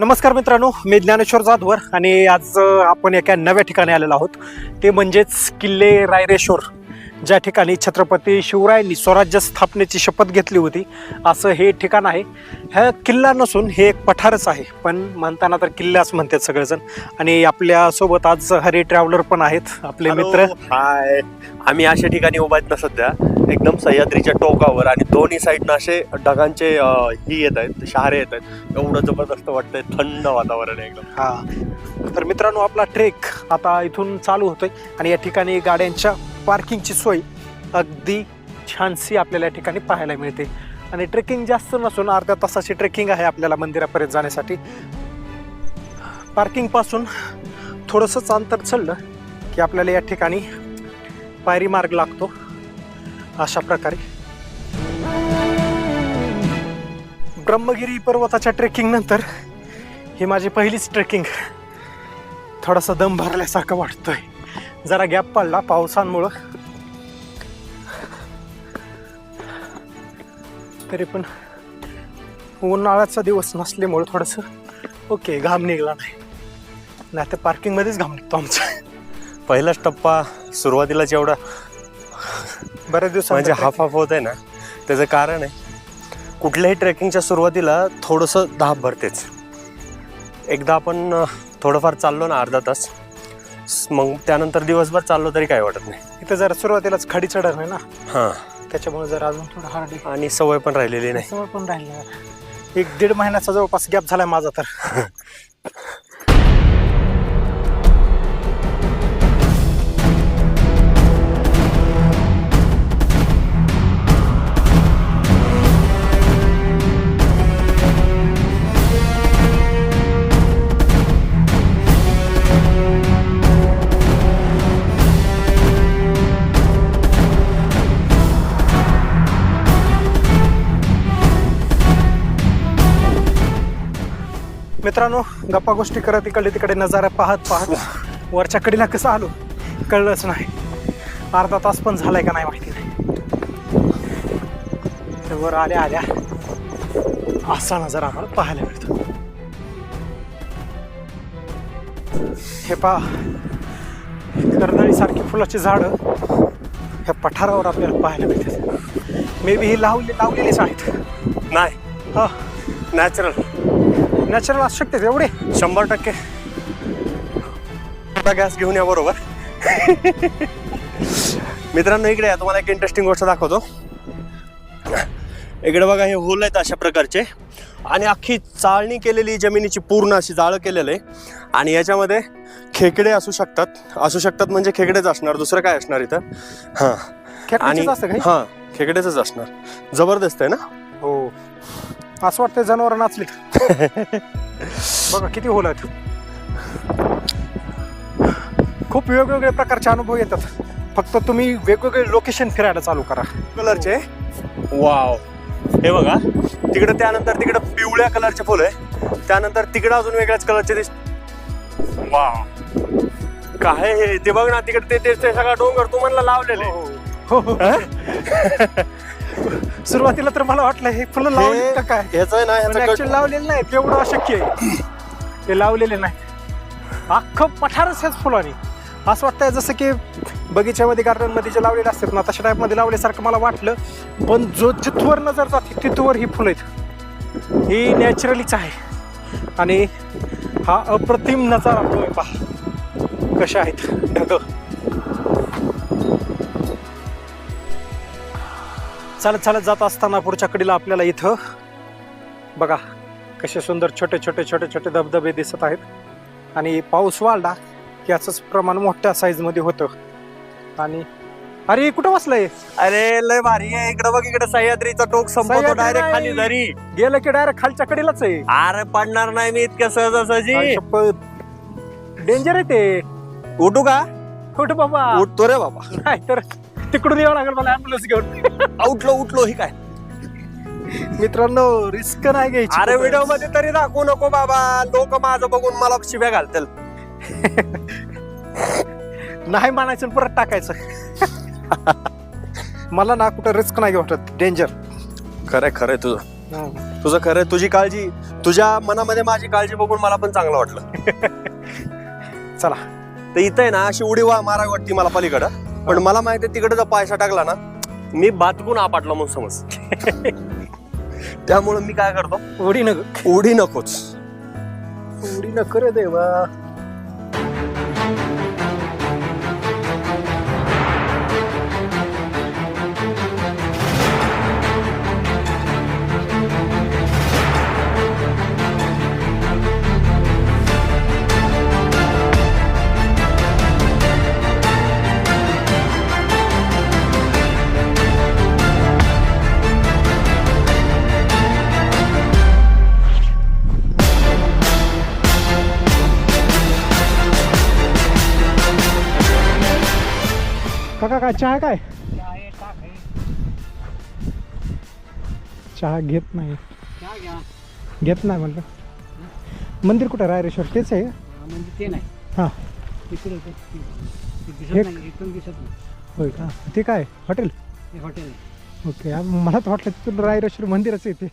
नमस्कार मित्रांनो मी ज्ञानेश्वर जाधवर आणि आज आपण एका नव्या ठिकाणी आलेलो आहोत. ते म्हणजेच किल्ले रायरेश्वर. ज्या ठिकाणी छत्रपती शिवरायांनी स्वराज्य स्थापनेची शपथ घेतली होती असं हे ठिकाण आहे. ह्या किल्ला नसून हे एक पठारच आहे पण म्हणताना तर किल्लाच म्हणतात सगळेजण. आणि आपल्यासोबत आज हरी ट्रॅव्हलर पण आहेत आपले मित्र. हाय आम्ही अशा ठिकाणी उभा आहेत ना सध्या. एकदम सह्याद्रीच्या टोकावर आणि दोन्ही साईडनं असे ढगांचे ही येत आहेत शहारे येत आहेत. एवढं जबरदस्त वाटतंय थंड वातावरण आहे एकदम. हा. तर मित्रांनो आपला ट्रेक आता इथून चालू होतोय आणि या ठिकाणी गाड्यांच्या पार्किंगची सोय अगदी छानशी आपल्याला या ठिकाणी पाहायला मिळते. आणि ट्रेकिंग जास्त नसून अर्ध्या तासाची ट्रेकिंग आहे आपल्याला मंदिरापर्यंत जाण्यासाठी. पार्किंगपासून थोडंसंच अंतर चढलं की आपल्याला या ठिकाणी पायरी मार्ग लागतो. अशा प्रकारे. ब्रह्मगिरी पर्वताच्या ट्रेकिंग नंतर ही माझी पहिलीच ट्रेकिंग थोडासा दम भरल्यासारखं वाटतोय. जरा गॅप पडला पावसांमुळं. तरी पण उन्हाळ्याचा दिवस नसल्यामुळं थोडंसं ओके घाम निघला नाही. नाही तर पार्किंगमध्येच घाम निघतो आमचा. पहिलाच टप्पा सुरुवातीला जेवढा बऱ्याच दिवस म्हणजे हाफ हाफ होत आहे ना त्याचं कारण आहे. कुठल्याही ट्रेकिंगच्या सुरुवातीला थोडंसं धाप भरतेच. एकदा आपण थोडंफार चाललो ना अर्धा तास मग त्यानंतर दिवसभर चाललो तरी काय वाटत नाही. इथं जरा सुरुवातीलाच खडी चढण आहे ना? हां. त्याच्यामुळे जरा अजून थोडं हार्ड आणि सवय पण राहिलेली नाही. समोर पण राहिलं एक दीड महिन्याचा जवळपास गॅप झालाय माझा तर. मित्रांनो गप्पा गोष्टी करत इकडे तिकडे नजारा पाहत पाहत वरच्या कडेला कसं आलो कळलंच नाही. अर्धा तास पण झालाय का नाही माहिती नाही. तर वर आल्या आल्या असा नजारा आम्हाला पाहायला मिळतो. हे पहा कर्दळी सारखी फुलाची झाडं ह्या पठारावर आपल्याला पाहायला मिळतात. मे बी ही लावली लावलेलीच आहेत. नाही. हा. नॅचरल नॅचरल असू शकते एवढे. शंभर टक्के. गॅस घेऊन या बरोबर. मित्रांनो इकडे या. तुम्हाला एक इंटरेस्टिंग गोष्ट दाखवतो. इकडे बघा हे होल आहेत अशा प्रकारचे. आणि अख्खी चाळणी केलेली जमिनीची पूर्ण अशी जाळं केलेलं आहे. आणि याच्यामध्ये खेकडे असू शकतात. असू शकतात म्हणजे खेकडेच असणार दुसरं काय असणार इथं? हां. आणि हां? खेकडेच असणार. जबरदस्त आहे ना? हो. असं वाटतं जनावर नाचलीत बघा किती होल आहेत. खूप वेगवेगळे प्रकारचे अनुभव येतात. फक्त तुम्ही वेगवेगळे लोकेशन फिरायला चालू करा. कलरचे वाव हे बघा. तिकडे त्यानंतर तिकडे पिवळ्या कलरचे फुलं आहे. त्यानंतर तिकडे अजून वेगळ्याच कलरचे दिस वाव काय हे? ते बघ ना तिकडे ते- ते ते सगळा डोंगर तू म्हणला लावलेले. हो हो. सुरुवातीला तर मला वाटलं हे फुलं लावले का काय? ह्याचं आहे ना पण ह्याचं actually कट- लावलेले नाही तेवढं अशक्य आहे. ते लावलेले नाही. अख्खं पठारच हेच फुलांनी. असं वाटतंय जसं की बगीच्यामध्ये गार्डनमध्ये जे लावलेले असतात ना तशा टाईपमध्ये लावल्यासारखं मला वाटलं. पण जो जिथवर नजर जाते तिथवर ही फुलं आहेत. ही नॅचरलीच आहे. आणि हा अप्रतिम नजारा तुम्ही पहा. कशा आहेत? ढग चालत चालत जात असताना पुढच्या कडीला आपल्याला इथं बघा कसे सुंदर छोटे छोटे छोटे छोटे धबधबे दिसत आहेत. आणि पाऊस वाढला की याचंच प्रमाण मोठ्या साईजमध्ये होतं. आणि अरे कुठं बसलंय? अरे लय भारी आहे. इकडे बघ इकडे सह्याद्रीचा टोक सह्याद्री डायरेक्ट खाली नाही. दरी गेलं की डायरेक्ट खालच्या कडेलाच आहे. अरे पडणार नाही मी इतक्या सहजासहजी. डेंजर आहे ते. उठू का? कुठं बाबा. उठतो रे बाबा. नाही तर तिकडून यावं लागेल मला ऍम्ब्युलन्स घेऊन. उठलो उठलो ही काय? मित्रांनो रिस्क नाही घ्यायची अरे. व्हिडिओमध्ये तरी दाखवू नको बाबा. लोक माझं बघून मला शिव्या घालतील. नाही आणि परत टाकायचं. मला ना कुठं रिस्क नाही वाटत. डेंजर खरंय खरंय तुझं. तुझं खरं आहे, तुझी काळजी तुझ्या मनामध्ये माझी काळजी बघून मला पण चांगलं वाटलं. चला. तर इथं आहे ना अशी उडी वा मारा वाटती मला पलीकडं. पण मला माहिती आहे तिकडे जर पायसा टाकला ना मी बातकून आपटला म्हणून समज. त्यामुळे मी काय करतो? उडी न उडी नकोच. उडी न करे देवा. काका काय चहा काय? चहा घेत नाही. घेत नाही म्हटलं मंदिर कुठं रायरेश्वर? तेच आहे? म्हणजे ते नाही. हां. तिकडे ते- ते- ते दिसत नाही इथून दिसत नाही. होय का? ते काय? हॉटेल? हे हॉटेल आहे. ओके आ- मला तर वाटलं तिथून रायरेश्वर मंदिरच येते